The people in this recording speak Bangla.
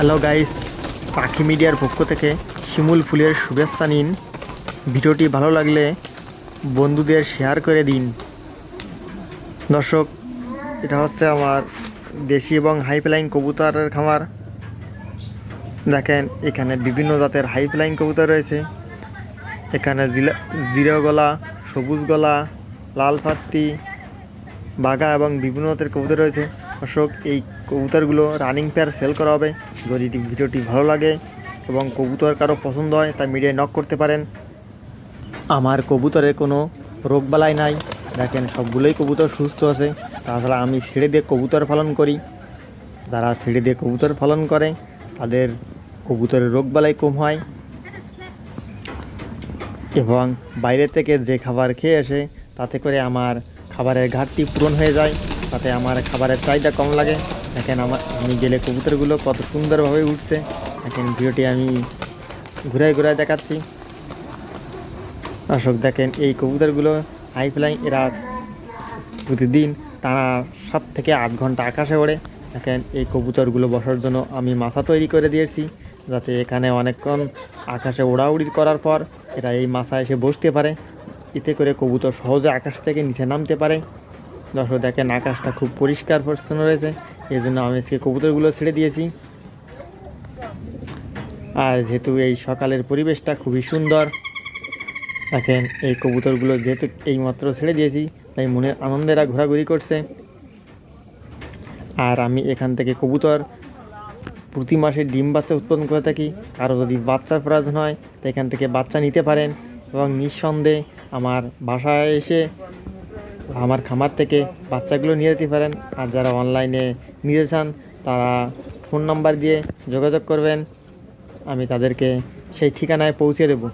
হ্যালো গাইস, পাখি মিডিয়ার পক্ষ থেকে শিমুল ফুলের শুভেচ্ছা নিন। ভিডিওটি ভালো লাগলে বন্ধুদের শেয়ার করে দিন। দর্শক, এটা হচ্ছে আমার দেশি এবং হাই ফ্লাইং কবুতরের খামার। দেখেন, এখানে বিভিন্ন জাতের হাই ফ্লাইং কবুতর রয়েছে। এখানে জিরো গলা, সবুজ গলা, লাল ফাত্তি বাঘা এবং বিভিন্ন জাতের কবুতর রয়েছে। দর্শক, এই কবুতরগুলো রানিং পেয়ার সেল করা হবে। যদি ভিডিওটি ভালো লাগে এবং কবুতর কারও পছন্দ হয় তা মিডিয়ায় নক করতে পারেন। আমার কবুতরের কোনো রোগবালাই নাই। দেখেন, সবগুলোই কবুতর সুস্থ আছে। তাছাড়া আমি ছেড়ে দিয়ে কবুতর পালন করি। যারা ছেড়ে দিয়ে কবুতর পালন করে, তাদের কবুতরের রোগবালাই কম হয়। এবং বাইরে থেকে যে খাবার খেয়ে আসে, তাতে করে আমার খাবারের ঘাটতি পূরণ হয়ে যায়। তাতে আমার খাবারের চাহিদা কম লাগে। দেখেন আমার, আমি গেলে কবুতরগুলো কত সুন্দরভাবে উঠছে। দেখেন ভিডিওটি আমি ঘুরায় ঘুরায় দেখাচ্ছি। দর্শক, দেখেন এই কবুতরগুলো হাই ফ্লাইং এরা প্রতিদিন টানা সাত থেকে আট ঘণ্টা আকাশে ওড়ে। দেখেন এই কবুতরগুলো বসার জন্য আমি মাছা তৈরি করে দিয়েছি, যাতে এখানে অনেকক্ষণ আকাশে ওড়াউড়ি করার পর এরা এই মাছা এসে বসতে পারে। এতে করে কবুতর সহজে আকাশ থেকে নিচে নামতে পারে। দর্শক দেখেন, আকাশটা খুব পরিষ্কার পরিচ্ছন্ন রয়েছে। এই জন্য আমি আজকে কবুতরগুলো ছেড়ে দিয়েছি। আর যেহেতু এই সকালের পরিবেশটা খুবই সুন্দর, দেখেন এই কবুতরগুলো যেহেতু এইমাত্র ছেড়ে দিয়েছি, তাই মনের আনন্দেরা ঘোরাঘুরি করছে। আর আমি এখান থেকে কবুতর প্রতি মাসে ডিম বাচ্চা উৎপাদন করে থাকি। কারও যদি বাচ্চার প্রয়োজন হয়, তো এখান থেকে বাচ্চা নিতে পারেন। এবং নিঃসন্দেহে আমার বাসায় এসে আমার খামার থেকে বাচ্চাগুলো নিয়ে যেতে পারেন। আর যারা অনলাইনে নিতে চান, তারা ফোন নাম্বার দিয়ে যোগাযোগ করবেন। আমি তাদেরকে সেই ঠিকানায় পৌঁছে দেবো।